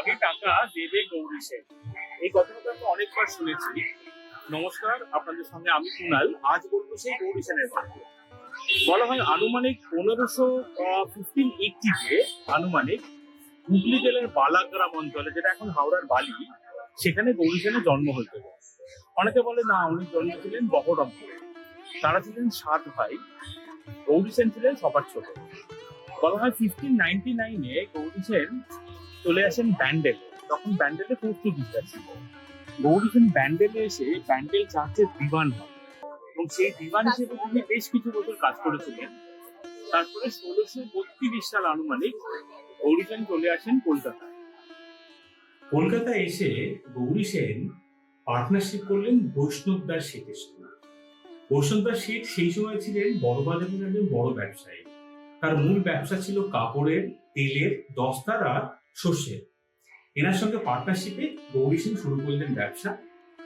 লাগে টাকা দেবে গৌরী সেন। এই কথাটা আমি অনেকবার শুনেছি। নমস্কার, আপনাদের সঙ্গে আমি কুনাল। আজ বলব সেই গৌরী সেনের গল্প। বলা হয় আনুমানিক পনেরোশো ফিফটিন এইটিতে আনুমানিক হুগলি জেলার বালাগ্রাম অঞ্চলে, যেটা এখন হাওড়ার বালি, সেখানে গৌরী সেনের জন্ম হয়েছিল অনেকে বলে, না, উনি জন্মেছিলেন বহরমপুরে। তারা ছিলেন সাত ভাই। গৌরী সেন ছিলেন সবার ছোট। বলা হয় ফিফটিন নাইনটি নাইনে গৌরী সেন চলে আসেন ব্যান্ডেলে। তখন ব্যান্ডেলে অফিসার ছিল। গৌরী সেন ব্যান্ডেলে এসে ব্যান্ডেল চার্চের দিবান হন এবং সেই দিবান হিসেবে তিনি বেশ কিছু বছর কাজ করেছিলেন। তারপরে ষোলোশো বত্রিশ সাল আনুমানিক গৌরী সেন চলে আসেন কলকাতায়। কলকাতা এসে গৌরী সেন পার্টনারশিপ করলেন বৈষ্ণব দাস শেঠের সঙ্গে বৈষ্ণব দাস শেঠ সেই সময় ছিলেন বড়বাজারের একজন বড় ব্যবসায়ী। তার মূল ব্যবসা ছিল কাপড়ের তেলের দস্তার আর শস্যের এনার সঙ্গে পার্টনারশিপে গৌরী সেন শুরু করলেন ব্যবসা।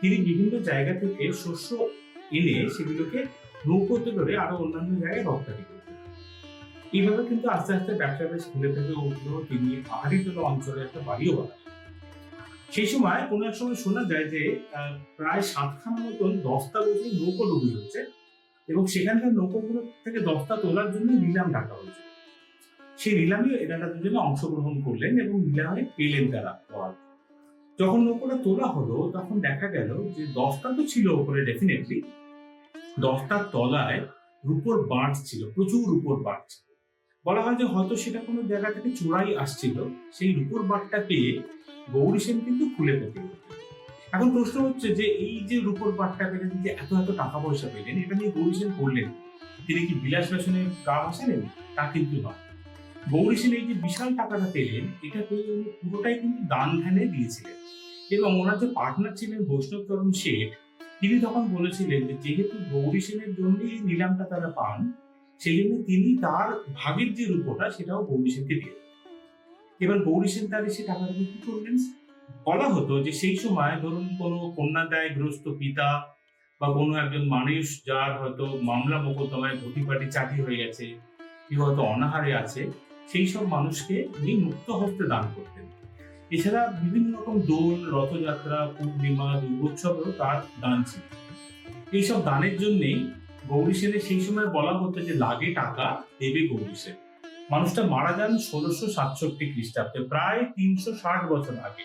তিনি বিভিন্ন জায়গা থেকে শস্য এনে সেগুলোকে নৌকোতে করে আরও অন্যান্য জায়গায় রপ্তানি করতেন। এইভাবে কিন্তু আস্তে আস্তে ব্যবসা বেশ খুলে থেকে উঠল। তিনি পাহাড়ি তোলা অঞ্চলে একটা বাড়িও বানান সেই সময় কোনো এক সময় শোনা যায় যে প্রায় সাতখানা মতন দস্তা বছর নৌকো ডুবি হচ্ছে এবং সেখানকার নৌকোগুলো থেকে দস্তা তোলার জন্য নিলাম ডাকা হয়েছে সেই নিলামে এনারা দুজনে অংশগ্রহণ করলেন এবং নিলামে পেলেন তারা বরাদ যখন নৌকোটা তোলা হলো, তখন দেখা গেল যে দস্তা তো ছিল ওপরে ডেফিনেটলি দস্তার তলায় রূপোর বাঁট ছিল, প্রচুর রূপোর বাঁট ছিল। বলা হয় যে হয়তো সেটা কোনো জায়গা থেকে চোরাই আসছিল, সেই রূপোর বাঁটটা পেয়ে গৌরী সেন কিন্তু খুলে পেতে এখন প্রশ্ন হচ্ছে যে এই যে রূপোর বাট্টা পেলেন যে এত এত টাকা পয়সা পেলেন, এটা নিয়ে গৌরী সেন করলেন তিনি কি বিলাস ব্যসনে গা ভাসালেন তা কিন্তু নয়। গৌরী সেন এই যে বিশাল টাকাটা পেলেন, এটা পেয়ে উনি পুরোটাই কিন্তু দান ধ্যানে দিয়েছিলেন এবং ওনার যে পার্টনার ছিলেন বৈষ্ণব তরুণ শেঠ, তিনি তখন বলেছিলেন যে যেহেতু গৌরী সেনের জন্যই এই নিলামটা তারা পান সেই জন্য তিনি তার ভাগের যে রূপটা, সেটাও গৌরী সেনকে দিয়ে। এবার গৌরী সেন তার এসে টাকাটা কি করলেন বলা হতো যে সেই সময় ধরুন কোনো কন্যাদায়গ্রস্ত পিতা বা কোনো একজন মানুষ যার হয়তো মামলা মোকদ্দমায় ঘটিপাটি চাটি হয়ে গেছে, কেউ হয়তো অনাহারে আছে সেই সব মানুষকে উনি মুক্ত হস্তে দান করতেন। এছাড়া বিভিন্ন রকম দোল, রথযাত্রা, পূর্ণিমা দুর্গোৎসবেও তার দান ছিল। এইসব দানের জন্যেই গৌরী সেনের সেই সময় বলা হতো যে, লাগে টাকা, দেবে গৌরী সেন। মানুষটা মারা যান ষোলোশো সাতষট্টি খ্রিস্টাব্দে, প্রায় তিনশো ষাট বছর আগে।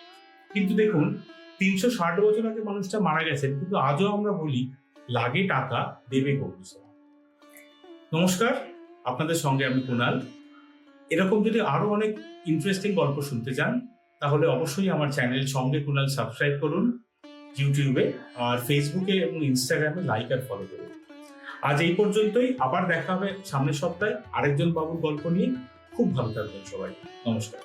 কিন্তু দেখুন, তিনশো ষাট বছর আগে মানুষটা মারা গেছেন, কিন্তু আজও আমরা বলি, লাগে টাকা, দেবে গৌরী সেন। নমস্কার, আপনাদের সঙ্গে আমি কুনাল। এরকম যদি আরও অনেক ইন্টারেস্টিং গল্প শুনতে চান, তাহলে অবশ্যই আমার চ্যানেল সঙ্গে কুনাল সাবস্ক্রাইব করুন ইউটিউবে আর ফেসবুকে এবং ইনস্টাগ্রামে লাইক আর ফলো করুন। আজ এই পর্যন্তই, আবার দেখা হবে সামনের সপ্তাহে, আরেকজন বাবুর গল্প নিয়ে। খুব ভালো থাকবেন সবাই। নমস্কার।